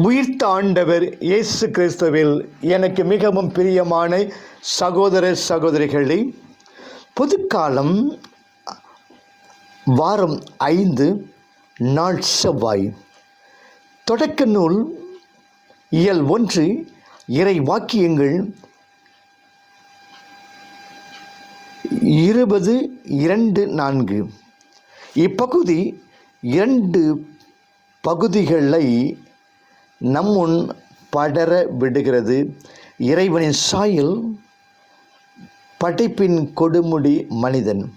உயிர்த்த ஆண்டவர் இயேசு கிறிஸ்துவில் எனக்கு மிகவும் பிரியமான சகோதர சகோதரிகளை பொதுக்காலம் வாரம் ஐந்து நாள் செவ்வாய். தொடக்க நூல் இயல் ஒன்று இறை வாக்கியங்கள் இருபது இரண்டு நான்கு. இப்பகுதி இரண்டு பகுதிகளை நம்முன் படர விடுகிறது. இறைவனின் சாயல் படைப்பின் கொடுமுடி மனிதன்.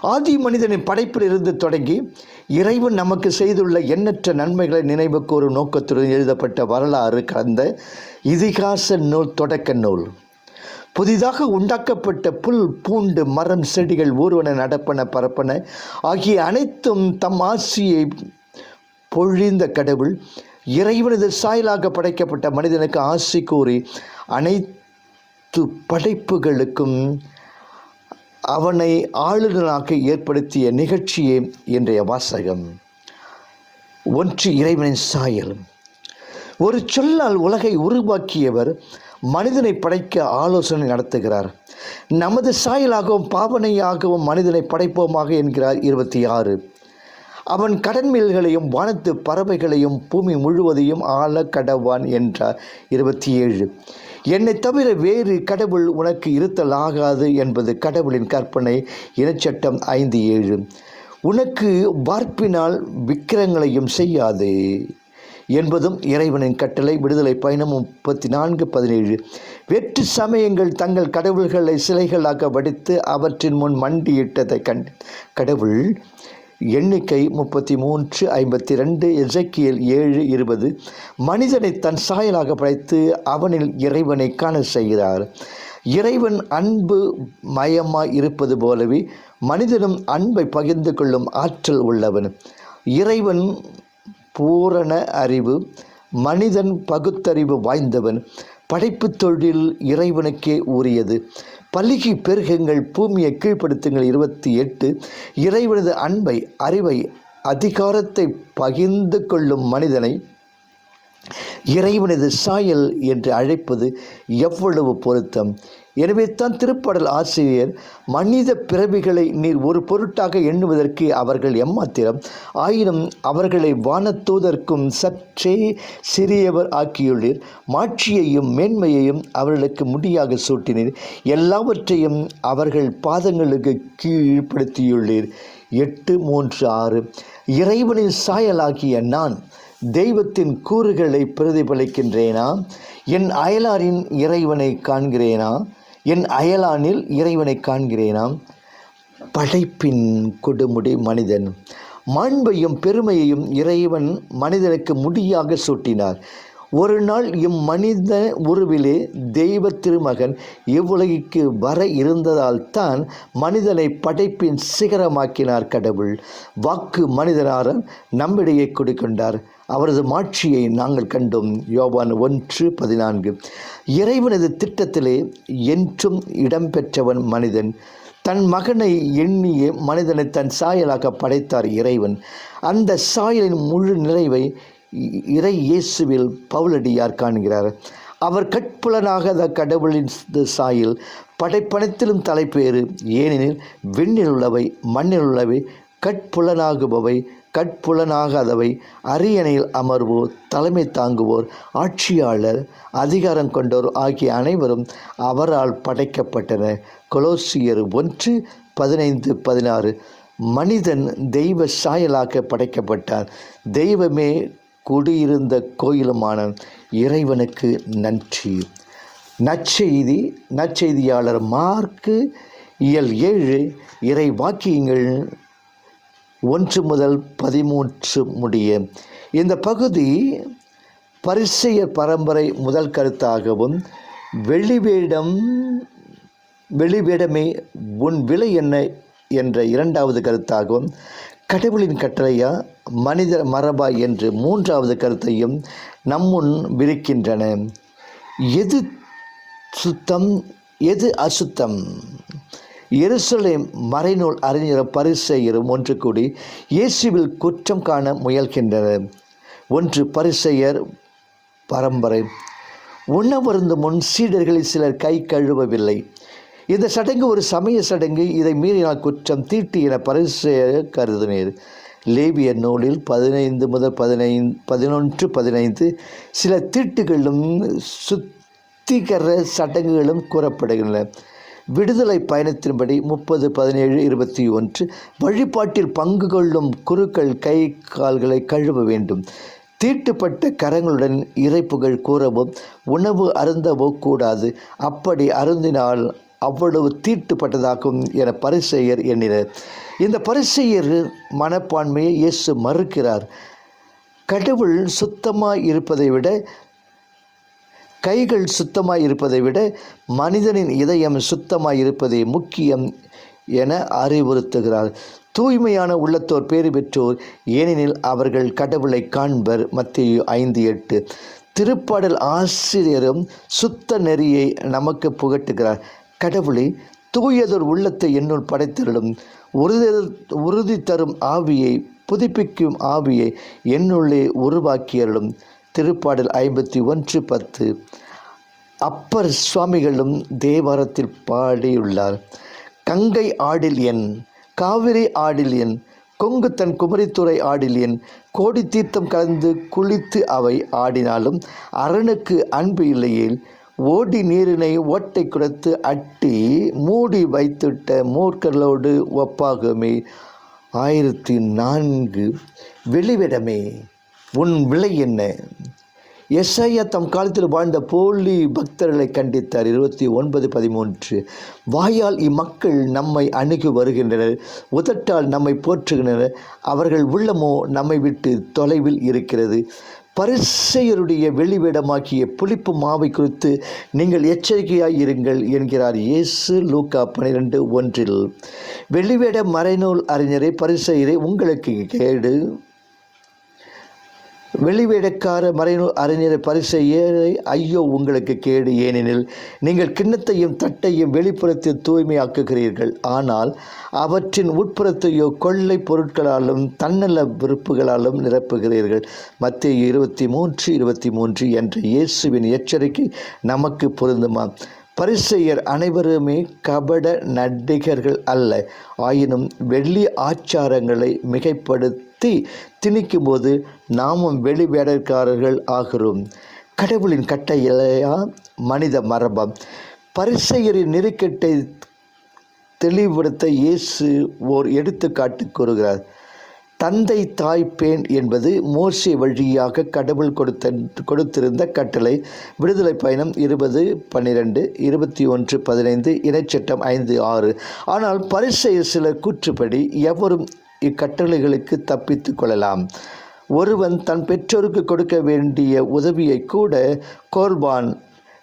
ஆதி மனிதனின் படைப்பிலிருந்து தொடங்கி இறைவன் நமக்கு செய்துள்ள எண்ணற்ற நன்மைகளை நினைவு கூறும் நோக்கத்துடன் எழுதப்பட்ட வரலாறு கலந்த இதிகாச நூல் தொடக்க நூல். புதிதாக உண்டாக்கப்பட்ட புல் பூண்டு மரம் செடிகள் ஊர்வன நடப்பன பரப்பன ஆகிய அனைத்தும் தம் ஆசியை பொழிந்த கடவுள். இறைவனது சாயலாக படைக்கப்பட்ட மனிதனுக்கு ஆசி கூறி அனைத்து படைப்புகளுக்கும் அவனை ஆளுநராக ஏற்படுத்திய நிகழ்ச்சியே இன்றைய வாசகம். ஒன்று இறைவனின் சாயல். ஒரு சொல்லால் உலகை உருவாக்கியவர் மனிதனை படைக்க ஆலோசனை நடத்துகிறார். நமது சாயலாகவும் பாவனையாகவும் மனிதனை படைப்போமாக என்கிறார் இருபத்தி ஆறு. அவன் கடன்மேல்களையும் வானத்து பறவைகளையும் பூமி முழுவதையும் ஆள கடவான் என்றார். இருபத்தி ஏழு என்னை தவிர வேறு கடவுள் உனக்கு இருத்தல் ஆகாது என்பது கடவுளின் கற்பனை. இனச்சட்டம் ஐந்து ஏழு. உனக்கு வார்ப்பினால் விக்கிரங்களையும் செய்யாதே என்பதும் இறைவனின் கட்டளை. விடுதலை பயணம் முப்பத்தி நான்கு பதினேழு. வெற்று சமயங்கள் தங்கள் கடவுள்களை சிலைகளாக வடித்து அவற்றின் முன் மண்டியிட்டதை கண் கடவுள் எண்ணிக்கை முப்பத்தி மூன்று ஐம்பத்தி ரெண்டு இசைக்கியல் ஏழு இருபது. மனிதனை தன் சாயலாக படைத்து அவனில் இறைவனை காண செய்கிறார். இறைவன் அன்பு மயமாய் இருப்பது போலவே மனிதனும் அன்பை பகிர்ந்து கொள்ளும் ஆற்றல் உள்ளவன். இறைவன் பூரண அறிவு மனிதன் பகுத்தறிவு வாய்ந்தவன். படைப்பு தொழில் இறைவனுக்கே உரியது. பல்கி பெருகுங்கள் பூமியை கீழ்ப்படுத்துங்கள். இருபத்தி எட்டு. இறைவனது அன்பை அறிவை அதிகாரத்தை பகிர்ந்து கொள்ளும் மனிதனை இறைவனது சாயல் என்று அழைப்பது எவ்வளவு பொருத்தம்? எனவே தான் திருப்பாடல் ஆசிரியர் மனித பிறவிகளை நீர் ஒரு பொருட்டாக எண்ணுவதற்கு அவர்கள் எம்மாத்திரம்? ஆயினும் அவர்களை வானத்தூதற்கும் சற்றே சிறியவர் ஆக்கியுள்ளீர். மாட்சியையும் மேன்மையையும் அவர்களுக்கு முடியாக சூட்டினீர். எல்லாவற்றையும் அவர்கள் பாதங்களுக்கு கீழ்ப்படுத்தியுள்ளீர். எட்டு மூன்று ஆறு. இறைவனின் சாயலாகிய நான் தெய்வத்தின் கூறுகளை பிரதிபலிக்கின்றேனா? என் அயலாரின் இறைவனை காண்கிறேனா? என் அயலானில் இறைவனை காண்கிறேனாம். படைப்பின் கொடுமுடி மனிதன். மாண்பையும் பெருமையையும் இறைவன் மனிதனுக்கு முடியாக சூட்டினார். ஒரு நாள் இம்மனித உருவிலே தெய்வ திருமகன் இவ்வுலகிற்கு வர இருந்ததால் தான் மனிதனை படைப்பின் சிகரமாக்கினார் கடவுள். வாக்கு மனிதனார நம்மிடையே குடிக்கொண்டார் அவரது மாட்சியை நாங்கள் கண்டோம். யோவான் ஒன்று பதினான்கு. இறைவனது திட்டத்திலே என்றும் இடம்பெற்றவன் மனிதன். தன் மகனை எண்ணிய மனிதனை தன் சாயலாக படைத்தார் இறைவன். அந்த சாயலின் முழு நிறைவை இறை இயேசுவில் பவுலடியார் காண்கிறார். அவர் கட்புலனாக கடவுளின் சாயில் படைப்பணத்திலும் தலைப்பேறு. ஏனெனில் விண்ணில் உள்ளவை மண்ணில் உள்ளவை கட்புலனாகுபவை கட்புலனாகாதவை அரியணையில் அமர்வோர் தலைமை தாங்குவோர் ஆட்சியாளர் அதிகாரம் கொண்டோர் ஆகிய அனைவரும் அவரால் படைக்கப்பட்டனர் கொலோசியர் ஒன்று பதினைந்து பதினாறு. மனிதன் தெய்வ சாயலாக படைக்கப்பட்டார் தெய்வமே குடியிருந்த கோயிலுமான இறைவனுக்கு நன்றி. நற்செய்தி நற்செய்தியாளர் மார்க்கு இயல் ஏழு இறை வாக்கியங்கள் ஒன்று முதல் பதிமூன்று முடிய. இந்த பகுதி பரிசெய பரம்பரை முதல் கருத்தாகவும் வெளிவேடம் வெளிவேடமே உன் விலை என்ன? என்ற இரண்டாவது கருத்தாகவும் கடவுளின் கட்டளையா? மனித மரபா என்று மூன்றாவது கருத்தையும் நம்முன் விரிக்கின்றன. எது சுத்தம்? எது அசுத்தம்? எருசலேம் மறைநூல் அறிஞர் பரிசெயரும் ஒன்று கூடி இயேசுவில் குற்றம் காண முயல்கின்றனர் ஒன்று பரிசெயர் பரம்பரை. உண்ணவருந்து முன் சீடர்களில் சிலர் கை கழுவவில்லை. இந்த சடங்கு ஒரு சமய சடங்கு. இதை மீறினால் குற்றம் தீட்டு என பரிசு கருதினர் லேபிய நூலில் பதினைந்து முதல் பதினைந்து பதினொன்று பதினைந்து சில தீட்டுகளும் சுத்திகர சடங்குகளும் கூறப்படுகின்றன. விடுதலை பயணத்தின்படி முப்பது பதினேழு இருபத்தி ஒன்று வழிபாட்டில் பங்கு கொள்ளும் குருக்கள் கை கால்களை கழுவ வேண்டும். தீட்டுப்பட்ட கரங்களுடன் இறைப்புகள் கூறவும் உணவு அருந்தவோ கூடாது. அப்படி அருந்தினால் அவ்வளவு தீட்டுப்பட்டதாகும் என பரிசெயர் எண்ணினர். இந்த பரிசெயர் மனப்பான்மையை இயேசு மறுக்கிறார். கடவுள் சுத்தமாக இருப்பதை விட கைகள் சுத்தமாக இருப்பதை விட மனிதனின் இதயம் சுத்தமாக இருப்பதே முக்கியம் என அறிவுறுத்துகிறார். தூய்மையான உள்ளத்தோர் பேறு பெற்றோர் ஏனெனில் அவர்கள் கடவுளை காண்பர். மத்திய ஐந்து எட்டு. திருப்பாடல் ஆசிரியரும் சுத்த நெறியை நமக்கு புகட்டுகிறார். கடவுளை தூயதொரு உள்ளத்தை என்னுள் படைத்திருளும். உறுதி உறுதி தரும் ஆவியை புதுப்பிக்கும் ஆவியை என்னுள்ளே உருவாக்கியருளும். திருப்பாடல் ஐம்பத்தி ஒன்று பத்து. அப்பர் சுவாமிகளும் தேவாரத்தில் பாடியுள்ளார். கங்கை ஆடில் என் காவிரி ஆடில் என் கொங்கு தன் குமரித்துறை ஆடில் என் கோடி தீர்த்தம் கலந்து குளித்து அவை ஆடினாலும் அரணுக்கு அன்பு இல்லையேல் ஓடி நீரினை ஓட்டை குடத்து அட்டி மூடி வைத்துட்ட மூர்க்கர்களோடு ஒப்பாகுமே. ஆயிரத்தி நான்கு வெளிவிடமே உன் விலை என்ன? எஸ்ஐயா தம் காலத்தில் வாழ்ந்த போலி பக்தர்களை கண்டித்தார். இருபத்தி ஒன்பது பதிமூன்று. வாயால் இம்மக்கள் நம்மை அணுகி வருகின்றனர் உதட்டால் நம்மை போற்றுகின்றனர். அவர்கள் உள்ளமோ நம்மை விட்டு தொலைவில் இருக்கிறது. பரிசெயருடைய வெளிவிடமாக்கிய புளிப்பு மாவை குறித்து நீங்கள் எச்சரிக்கையாய் இருங்கள் என்கிறார் இயேசு லூக்கா பனிரெண்டு ஒன்றில். வெளிவிட மறைநூல் அறிஞரை பரிசெயரை உங்களுக்கு கேடு. வெளிவேடக்கார மறைநூல் அறிஞரை ஏழை ஐயோ உங்களுக்கு கேடு ஏனெனில் நீங்கள் கிண்ணத்தையும் தட்டையும் வெளிப்புறத்தில் தூய்மையாக்குகிறீர்கள். ஆனால் அவற்றின் உட்புறத்தையோ கொள்ளை பொருட்களாலும் தன்னல விருப்புகளாலும் நிரப்புகிறீர்கள். மத்திய இருபத்தி மூன்று இருபத்தி மூன்று என்ற இயேசுவின் எச்சரிக்கை நமக்கு பொருந்துமா? பரிசெயர் அனைவருமே கபட நடிகர்கள் அல்ல. ஆயினும் வெள்ளி ஆச்சாரங்களை மிகைப்படுத்த திணிக்கும்போது நாமும் வெளி வேடக்காரர்கள் ஆகிறோம். கடவுளின் கட்டையிலையா மனித மரபம். பரிசெயரின் நெருக்கட்டை தெளிவுபடுத்த இயேசு ஓர் எடுத்துக்காட்டு கூறுகிறார். தந்தை தாய் பேன் என்பது மோர்சே வழியாக கடவுள் கொடுத்த கொடுத்திருந்த கட்டளை. விடுதலை பயணம் இருபது பன்னிரெண்டு இருபத்தி ஒன்று பதினைந்து இணைச்சட்டம் ஐந்து ஆறு. ஆனால் பரிசெய சிலர் கூற்றுப்படி எவரும் இக்கட்டளைகளுக்கு தப்பித்து கொள்ளலாம். ஒருவன் தன் பெற்றோருக்கு கொடுக்க வேண்டிய உதவியை கூட கோர்பான்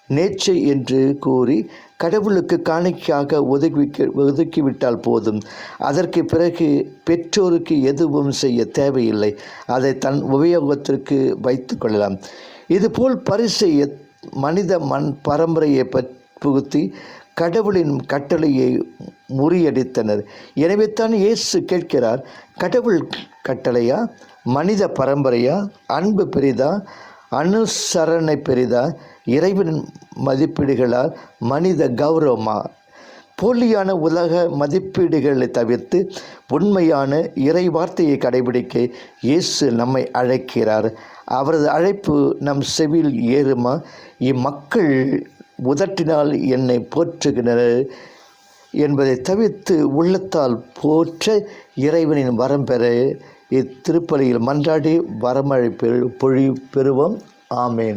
நேச்சை என்று கூறி கடவுளுக்கு காணிக்காக ஒதுக்கி ஒதுக்கிவிட்டால் போதும். அதற்கு பிறகு பெற்றோருக்கு எதுவும் செய்ய தேவையில்லை. அதை தன் உபயோகத்திற்கு வைத்து கொள்ளலாம். இதுபோல் பரிசெய்ய மனித மண் பரம்பரையை புகுத்தி கடவுளின் கட்டளையை முறியடித்தனர். எனவே தான் இயேசு கேட்கிறார் கடவுள் கட்டளையா? மனித பரம்பரையா? அன்பு பெரிதா? அனுசரணை பெரிதா? இறைவனின் மதிப்பீடுகளால் மனித கௌரவமா? போலியான உலக மதிப்பீடுகளை தவிர்த்து உண்மையான இறை வார்த்தையை கடைபிடிக்க இயேசு நம்மை அழைக்கிறார். அவரது அழைப்பு நம் செவியில் ஏறுமா? இம்மக்கள் உதட்டினால் என்னை போற்றுகின்றனர் என்பதை தவிர்த்து உள்ளத்தால் போற்ற இறைவனின் வரம் பெற இத்திருப்பலியில் மன்றாடி வரமழை பெரு பொழி பெறுவோம். ஆமேன்.